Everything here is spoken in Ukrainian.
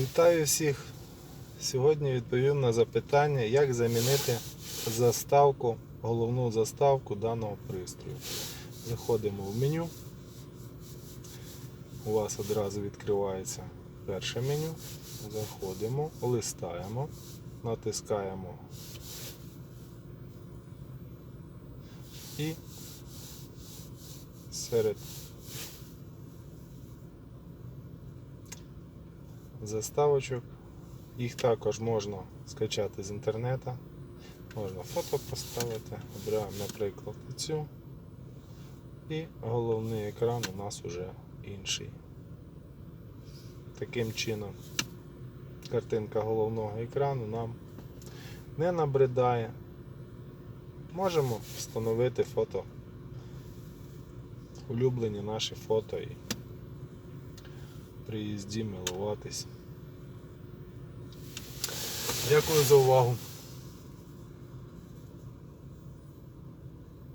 Вітаю всіх! Сьогодні відповім на запитання, як замінити заставку, головну заставку даного пристрою. Заходимо в меню. У вас одразу відкривається перше меню. Заходимо, листаємо, натискаємо і серед заставочок. Їх також можна скачати з інтернету. Можна фото поставити. Обираємо, наприклад, цю. І головний екран у нас уже інший. Таким чином, картинка головного екрану нам не набридає. Можемо встановити фото, улюблені наші фото і при їзді милуватись. Дякую за увагу.